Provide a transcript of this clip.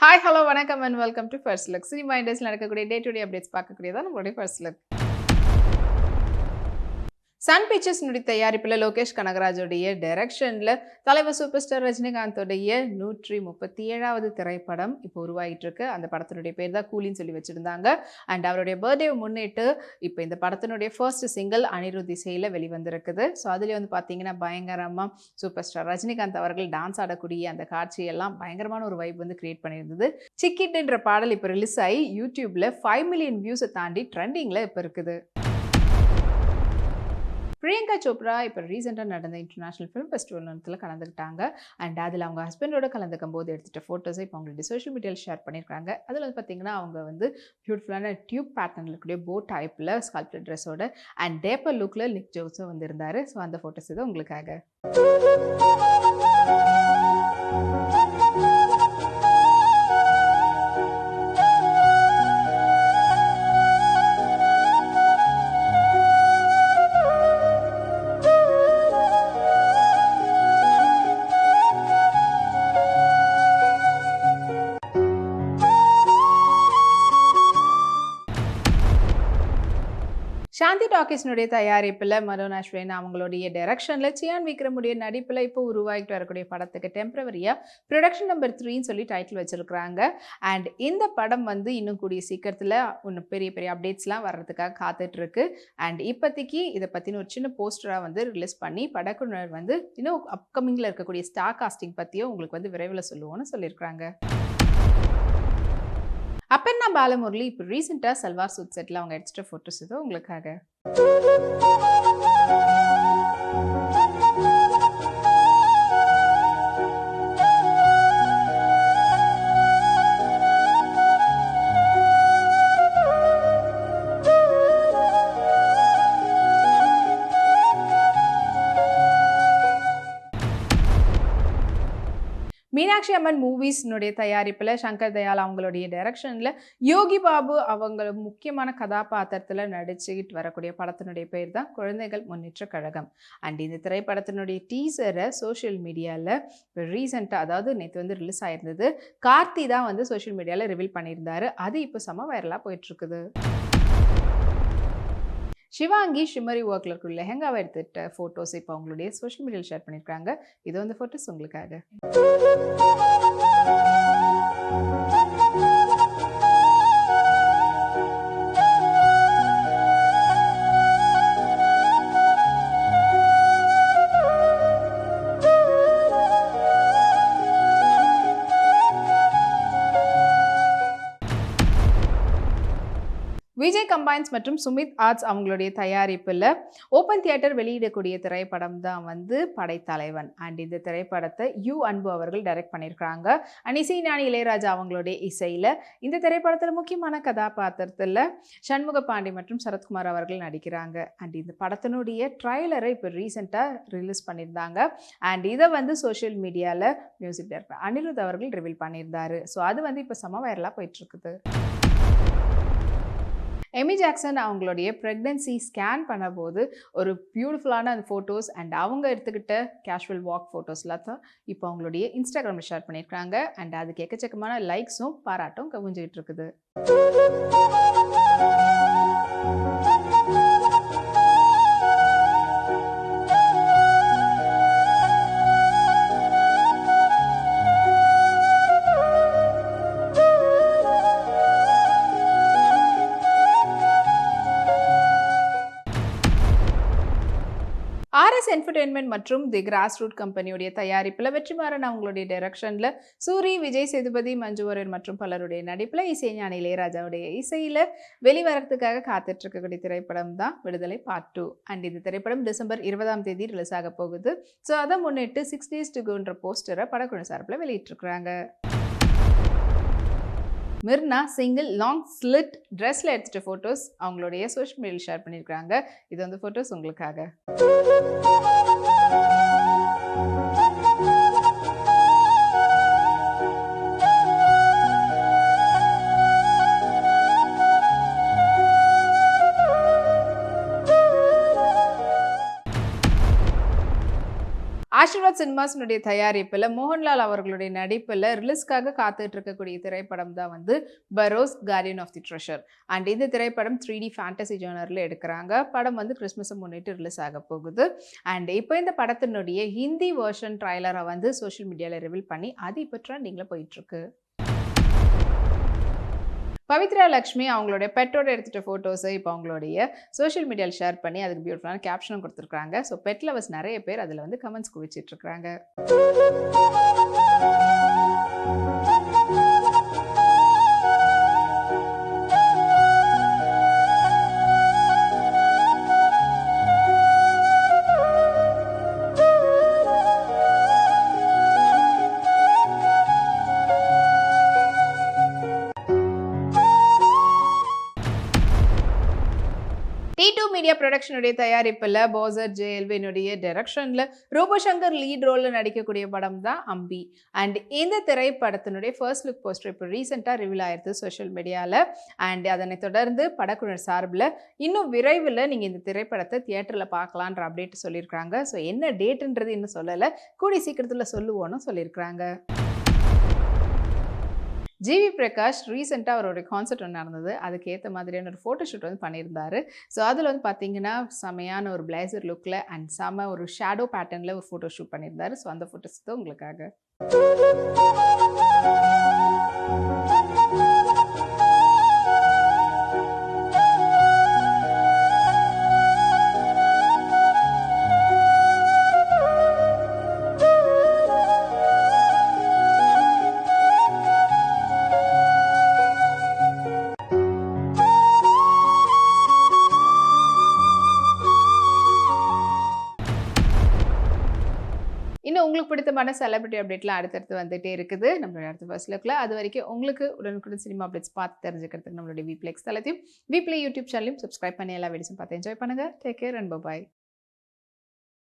Hi hello வணக்கம் and welcome to first look cinema இண்டஸ்ட்ரியில் நடக்கக்கூடிய டே டு டே அப்டேட்ஸ் பார்க்கக்கூடியதான் நம்மளுடைய ஃபர்ஸ்ட் லுக் சன் பிக்சர்ஸ்னுடைய தயாரிப்பில் லோகேஷ் கனகராஜோடைய டைரக்ஷனில் தலைவர் சூப்பர் ஸ்டார் ரஜினிகாந்தோடைய நூற்றி முப்பத்தி ஏழாவது திரைப்படம் இப்போ உருவாகிட்டு இருக்கு அந்த படத்தினுடைய பேர் தான் கூலின்னு சொல்லி வச்சுருந்தாங்க. அண்ட் அவருடைய பர்த்டேவை முன்னிட்டு இப்போ இந்த படத்தினுடைய ஃபர்ஸ்ட் சிங்கிள் அனிருத் திசையில் வெளிவந்திருக்குது. ஸோ அதுலேயே வந்து பார்த்தீங்கன்னா பயங்கரமாக சூப்பர் ஸ்டார் ரஜினிகாந்த் அவர்கள் டான்ஸ் ஆடக்கூடிய அந்த காட்சியெல்லாம் பயங்கரமான ஒரு வைப் வந்து கிரியேட் பண்ணியிருந்தது. சிக்கிட்டுன்ற பாடல் இப்போ ரிலீஸ் ஆகி யூடியூப்பில் ஃபைவ் மில்லியன் வியூஸை தாண்டி ட்ரெண்டிங்கில் இப்போ இருக்குது. பிரியங்கா சோப்ரா இப்போ ரீசெண்டாக நடந்த இன்டர்நேஷனல் ஃபிலிம் ஃபெஸ்டிவல் நேரத்தில் கலந்துக்கிட்டாங்க. அண்ட் அதில் அவங்க ஹஸ்பண்டோட கலந்துக்கும் போது எடுத்துகிட்ட ஃபோட்டோஸை இப்போ அவங்களுடைய சோஷியல் மீடியாவில் ஷேர் பண்ணியிருக்காங்க அதில் வந்து பார்த்திங்கன்னா அவங்க வந்து பியூட்டிஃபுல்லான டியூப் பேட்டர்னில் இருக்கக்கூடிய போ டைப்பில் ஸ்கல்ப்டர் ட்ரெஸ்ஸோட அண்ட் டேப்பர் லுக்கில் நிக் ஜோஸும் வந்திருந்தார் ஸோ அந்த ஃபோட்டோஸ் இது உங்களுக்காக. சாந்தி டாக்கிஸ்னுடைய தயாரிப்பில் மனோன் அஸ்வின் அவங்களுடைய டைரக்ஷனில் சியான் விக்ரமுடைய நடிப்பில் இப்போ உருவாகிட்டு வரக்கூடிய படத்துக்கு டெம்பரவரியாக ப்ரொடக்ஷன் நம்பர் த்ரீன்னு சொல்லி டைட்டில் வச்சுருக்கிறாங்க. அண்ட் இந்த படம் வந்து இன்னும் கூடிய சீக்கிரத்தில் இன்னும் பெரிய பெரிய அப்டேட்ஸ்லாம் வர்றதுக்காக காத்துட்ருக்கு. அண்ட் இப்போதைக்கு இதை பற்றின ஒரு சின்ன போஸ்டராக வந்து ரிலீஸ் பண்ணி படக்குழுவினர் வந்து இன்னும் அப்கமிங்கில் இருக்கக்கூடிய ஸ்டார் காஸ்டிங் பற்றியும் உங்களுக்கு வந்து விரைவில் சொல்லுவோன்னு சொல்லியிருக்கிறாங்க. அப்பன்னா பாலமுரளி இப்போ ரீசெண்டாக சல்வார் சூட் செட்டில் அவங்க எடுத்துட்ட ஃபோட்டோஸ் இதோ உங்களுக்காக. மீனாட்சி அம்மன் மூவிஸ்னுடைய தயாரிப்பில் சங்கர் தயாள் அவங்களுடைய டைரக்ஷனில் யோகி பாபு அவங்க முக்கியமான கதாபாத்திரத்தில் நடிச்சுக்கிட்டு வரக்கூடிய படத்தினுடைய பேர் தான் குழந்தைகள் முன்னேற்ற கழகம். அண்ட் இந்த திரைப்படத்தினுடைய டீசரை சோஷியல் மீடியாவில் இப்போ ரீசெண்டாக அதாவது நேற்று வந்து ரிலீஸ் ஆயிருந்தது. கார்த்தி தான் வந்து சோஷியல் மீடியாவில் ரிவீல் பண்ணியிருந்தாரு. அது இப்போ செம வைரலாக போயிட்டுருக்குது சிவாங்கி ஷிமரி ஒர்க்கில் இருக்கிற லெஹங்காவை எடுத்துட்ட ஃபோட்டோஸ் இப்போ அவங்களுடைய சோஷியல் மீடியாவில் ஷேர் பண்ணியிருக்காங்க இது வந்து ஃபோட்டோஸ் உங்களுக்காக. விஜய் கம்பைன்ஸ் மற்றும் சுமித் ஆர்ட்ஸ் அவங்களுடைய தயாரிப்பில் ஓப்பன் தியேட்டர் வெளியிடக்கூடிய திரைப்படம் தான் வந்து படைத்தலைவன். அண்ட் இந்த திரைப்படத்தை யூ அன்பு அவர்கள் டைரக்ட் பண்ணியிருக்காங்க அண்ட் இசை ஞானி இளையராஜா அவங்களுடைய இசையில் இந்த திரைப்படத்தில் முக்கியமான கதாபாத்திரத்தில் சண்முக பாண்டி மற்றும் சரத்குமார் அவர்கள் நடிக்கிறாங்க. அண்ட் இந்த படத்தினுடைய ட்ரைலரை இப்போ ரீசெண்டாக ரிலீஸ் பண்ணியிருந்தாங்க. அண்ட் இதை வந்து சோஷியல் மீடியாவில் மியூசிக் டைரக்டர் அனிருத் அவர்கள் ரிவீல் பண்ணியிருந்தாரு. ஸோ அது வந்து இப்போ சம வைரலாக போயிட்டுருக்குது எமி ஜாக்சன் அவங்களுடைய ப்ரெக்னென்சி ஸ்கேன் பண்ணும்போது ஒரு பியூட்டிஃபுல்லான அந்த ஃபோட்டோஸ் அண்ட் அவங்க எடுத்துக்கிட்ட கேஷுவல் வாக் ஃபோட்டோஸ்லாம் தான் இப்போ அவங்களுடைய இன்ஸ்டாகிராமில் ஷேர் பண்ணியிருக்காங்க அண்ட் அதுக்கு எக்கச்சக்கமான லைக்ஸும் பாராட்டும் கவிஞ்சிக்கிட்டு இருக்குது. ஆர்எஸ் என்டர்டெயின்மெண்ட் மற்றும் தி கிராஸ் ரூட் கம்பெனியுடைய தயாரிப்பில் வெற்றிமாறன் அவங்களுடைய டைரக்ஷனில் சூரி விஜய் சேதுபதி மஞ்சுவரன் மற்றும் பலருடைய நடிப்பில் இசைஞானி இளையராஜாவுடைய இசையில் வெளிவரத்துக்காக காத்துட்டு இருக்கக்கூடிய திரைப்படம் தான் விடுதலை பார்ட் டூ அண்ட் இந்த திரைப்படம் டிசம்பர் இருபதாம் தேதி ரிலீஸ் ஆக போகுது. ஸோ அதை முன்னிட்டு சிக்ஸ் டேஸ் டு போஸ்டரை படக்குழு சார்பில் வெளியிட்டிருக்கிறாங்க. மிர்னா சிங்கிள் லாங் ஸ்லிட் ட்ரெஸ்ஸில் எடுத்துகிட்ட ஃபோட்டோஸ் அவங்களுடைய சோஷியல் மீடியாவில் ஷேர் பண்ணியிருக்காங்க இது வந்து ஃபோட்டோஸ் உங்களுக்காக. ஆஷிர்வாத் சினிமாஸினுடைய தயாரிப்பில் மோகன்லால் அவர்களுடைய நடிப்பில் ரிலீஸ்க்காக காத்துட்டு இருக்கக்கூடிய திரைப்படம் தான் வந்து Barroz guardian of the treasure and இந்த திரைப்படம் த்ரீ டி ஃபேண்டசி ஜேர்னரில் எடுக்கிறாங்க. படம் வந்து கிறிஸ்மஸை முன்னிட்டு ரிலீஸ் ஆக போகுது. அண்ட் இப்போ இந்த படத்தினுடைய ஹிந்தி வேர்ஷன் ட்ரைலரை வந்து சோஷியல் மீடியாவில் ரிவீல் பண்ணி அது இப்போ ட்ரெண்டிங்கில் போயிட்டுருக்கு பவித்ரா லக்ஷ்மி அவங்களுடைய பெட்டோட எடுத்துகிட்ட ஃபோட்டோஸை இப்போ அவங்களுடைய சோஷியல் மீடியாவில் ஷேர் பண்ணி அதுக்கு பியூட்டிஃபுல்லான கேப்ஷனும் கொடுத்துருக்காங்க ஸோ பெட் லவர்ஸ் நிறைய பேர் அதில் வந்து கமெண்ட்ஸ் குவிச்சிட்டு மீடியா ப்ரொடக்ஷனுடைய தயாரிப்பில் போசர் ஜெயல்வினுடைய டைரக்ஷனில் ரூபசங்கர் லீட் ரோலில் நடிக்கக்கூடிய படம் தான் அம்பி. அண்ட் இந்த திரைப்படத்தினுடைய ஃபர்ஸ்ட் லுக் போஸ்டர் இப்போ ரீசெண்டாக ரிவீல் ஆயிருது சோஷியல் மீடியாவில் அண்ட் அதனை தொடர்ந்து படக்குழு சார்பில் இன்னும் விரைவில் நீங்கள் இந்த திரைப்படத்தை தியேட்டரில் பார்க்கலான்ற அப்டேட் சொல்லியிருக்காங்க ஸோ என்ன டேட்டுன்றது இன்னும் சொல்லலை. கூடி சீக்கிரத்தில் சொல்லுவோன்னு சொல்லியிருக்கிறாங்க. ஜிவி பிரகாஷ் ரீசெண்டாக அவருடைய கான்சர்ட் ஒன்று நடந்தது. அதுக்கு ஏற்ற மாதிரியான ஒரு ஃபோட்டோ ஷூட் வந்து பண்ணியிருந்தாரு. ஸோ அதில் வந்து பார்த்தீங்கன்னா செமையான ஒரு பிளேசர் லுக்கில் அண்ட் செம ஒரு ஷேடோ பேட்டர்னில் ஒரு ஃபோட்டோ ஷூட் பண்ணியிருந்தாரு. ஸோ அந்த ஃபோட்டோஸ் தான் உங்களுக்காக. இன்னும் உங்களுக்கு பிடித்தமான செலிபிரிட்டி அப்டேட்லாம் அடுத்தடுத்து வந்துகிட்டே இருக்குது. நம்மளோட அடுத்த ஃபர்ஸ்ட் லுக்கில் அது வரைக்கும் உங்களுக்கு உடனுக்குடன் சினிமா அப்டேட்ஸ் பார்த்து தெரிஞ்சுக்கிறதுக்கு நம்மளுடைய விப்ளெக்ஸ் தளத்தையும் விப்ளே யூடியூப் சேனலையும் சப்ஸ்கிரைப் பண்ணி எல்லா வீடியோஸும் பார்த்து என்ஜாய் பண்ணுங்கள் டேக் கேர் அண்ட் பாய்